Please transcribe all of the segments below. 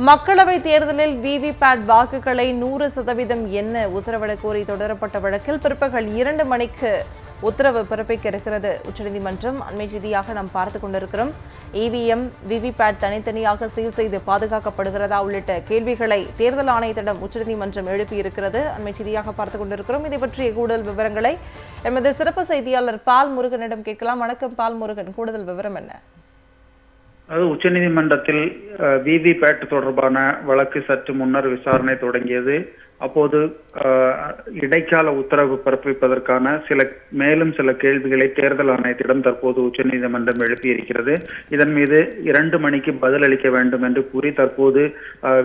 மக்களவை தேர்தலில் விவிபேட் வாக்குகளை நூறு சதவீதம் என்ன உத்தரவிட கோரி தொடரப்பட்ட வழக்கில் பிற்பகல் இரண்டு மணிக்கு உத்தரவு பிறப்பிக்க இருக்கிறது. உச்சநீதிமன்றம் அண்மை செய்தியாக நாம் பார்த்து கொண்டிருக்கிறோம். இவிஎம் விவிபேட் தனித்தனியாக சீல் செய்து பாதுகாக்கப்படுகிறதா உள்ளிட்ட கேள்விகளை தேர்தல் ஆணையத்திடம் உச்சநீதிமன்றம் எழுப்பியிருக்கிறது. அண்மை செய்தியாக பார்த்து கொண்டிருக்கிறோம். இதை பற்றிய கூடுதல் விவரங்களை எமது சிறப்பு செய்தியாளர் பால் முருகனிடம் கேட்கலாம். வணக்கம் பால் முருகன். கூடுதல் விவரம் என்ன? அது உச்சநீதிமன்றத்தில் விவிபேட் தொடர்பான வழக்கு சற்று முன்னர் விசாரணை தொடங்கியது. அப்போது இடைக்கால உத்தரவு பிறப்பிப்பதற்கான சில மேலும் சில கேள்விகளை தேர்தல் ஆணையத்திடம் தற்போது உச்சநீதிமன்றம் எழுப்பியிருக்கிறது. இதன் மீது இரண்டு மணிக்கு பதிலளிக்க வேண்டும் என்று கூறி தற்போது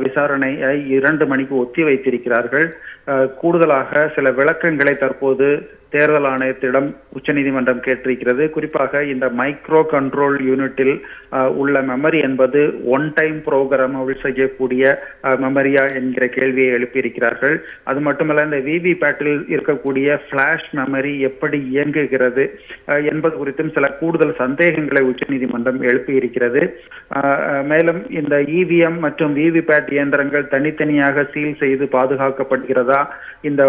விசாரணையை இரண்டு மணிக்கு ஒத்தி வைத்திருக்கிறார்கள். கூடுதலாக சில விளக்கங்களை தற்போது தேர்தல் ஆணையத்திடம் உச்சநீதிமன்றம் கேட்டிருக்கிறது. குறிப்பாக இந்த மைக்ரோ கண்ட்ரோல் யூனிட்டில் உள்ள மெமரி என்பது ஒன் டைம் ப்ரோக்ராமபிள் செய்யக்கூடிய மெமரியா என்கிற கேள்வியை எழுப்பியிருக்கிறார்கள். அது மட்டுமல்ல இந்த விவி பேட்டில் இருக்கக்கூடிய ஃபிளாஷ் மெமரி எப்படி இயங்குகிறது என்பது குறித்தும் சில கூடுதல் சந்தேகங்களை உச்சநீதிமன்றம் எழுப்பியிருக்கிறது. மேலும் இந்த இவிஎம் மற்றும் விவி பேட் இயந்திரங்கள் தனித்தனியாக சீல் செய்து பாதுகாக்கப்படுகிறதா? இந்த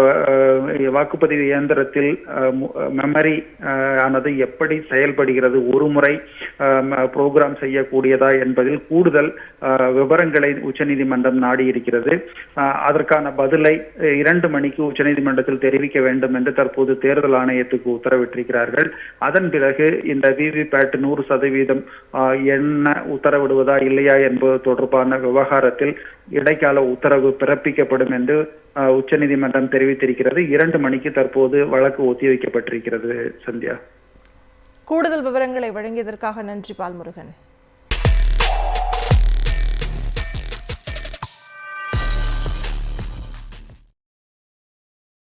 வாக்குப்பதிவு இயந்திரத்தில் மெமரி ஆனது எப்படி செயல்படுகிறது? ஒரு முறை ப்ரோக்ராம் செய்யக்கூடியதா என்பதில் கூடுதல் விவரங்களை உச்சநீதிமன்றம் நாடியிருக்கிறது. அஹ், அதற்கான பதில் அஹ், இரண்டு மணிக்கு உச்சநீதிமன்றத்தில் தெரிவிக்க வேண்டும் என்று தற்போது தேர்தல் ஆணையத்துக்கு உத்தரவிட்டிருக்கிறார்கள். அதன் பிறகு இந்த விவிபேட் நூறு சதவீதம் என்ன உத்தரவிடுவதா இல்லையா என்பது தொடர்பான விவகாரத்தில் இடைக்கால உத்தரவு பிறப்பிக்கப்படும் என்று உச்சநீதிமன்றம் தெரிவித்திருக்கிறது. இரண்டு மணிக்கு தற்போது வழக்கு ஒத்திவைக்கப்பட்டிருக்கிறது சந்தியா. கூடுதல் விவரங்களை வழங்கியதற்காக நன்றி பால்முருகன்.